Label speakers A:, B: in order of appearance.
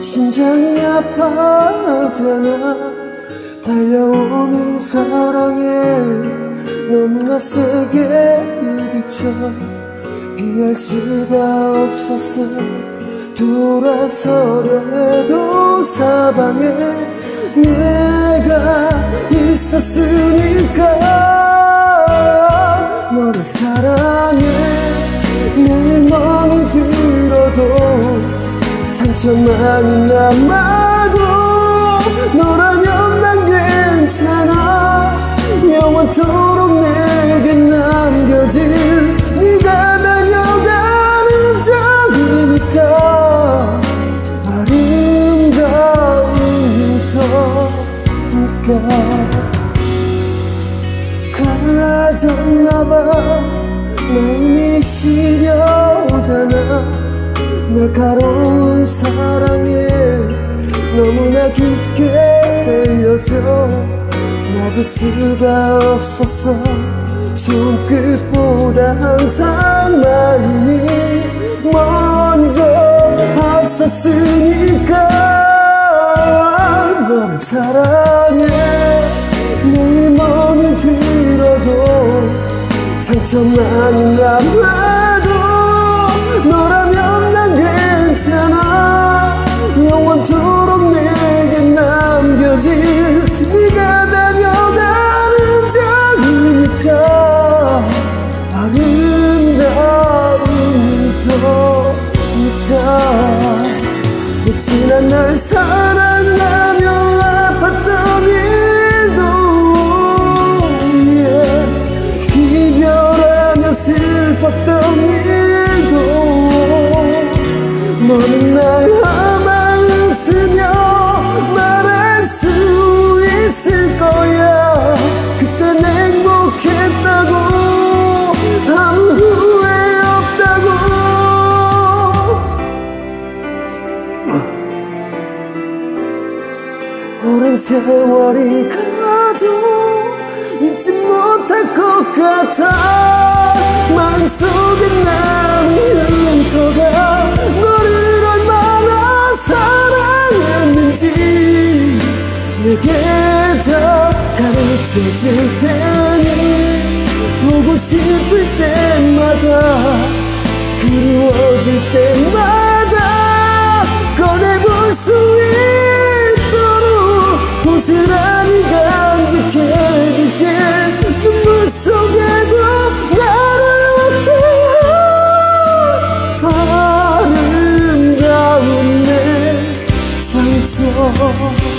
A: 심장이 아파하잖아 달려오는 사랑에 너무나 세게 부딪혀 피할 수가 없었어 돌아서려 해도 사방에 내가 있었으니까. 너를 사랑해 매일 멍이 들어도 상처만이 남아도 너라면 난 괜찮아. 영원토록 내게 남겨질 네가 다녀가는 적이니까 아름다운 터니까. 갈라졌나봐 마음이 시려오잖아. 날카로운 사랑에 너무나 깊게 헤어져. 막을 수가 없었어 손끝보다 항상 마음이 먼저 앞섰으니까. 너를 사랑해 상처만이 남아도 너라면 난 괜찮아. 영원토록 내게 남겨질 네가 다녀가는 적이니까. 아름다운 터니까 지난 날 사랑하 먼날 아마 웃으며 말할 수 있을 거야. 그땐 행복했다고 아무 후회 없다고. 오랜 세월이 가도 잊지 못할 것 같아. 마음속에 남 내게 더 가르쳐질 테니 보고 싶을 때마다 그리워질 때마다 꺼내볼 수 있도록 고스란히 간직해둘게. 눈물 속에도 나를 웃게 아름다운 내 상처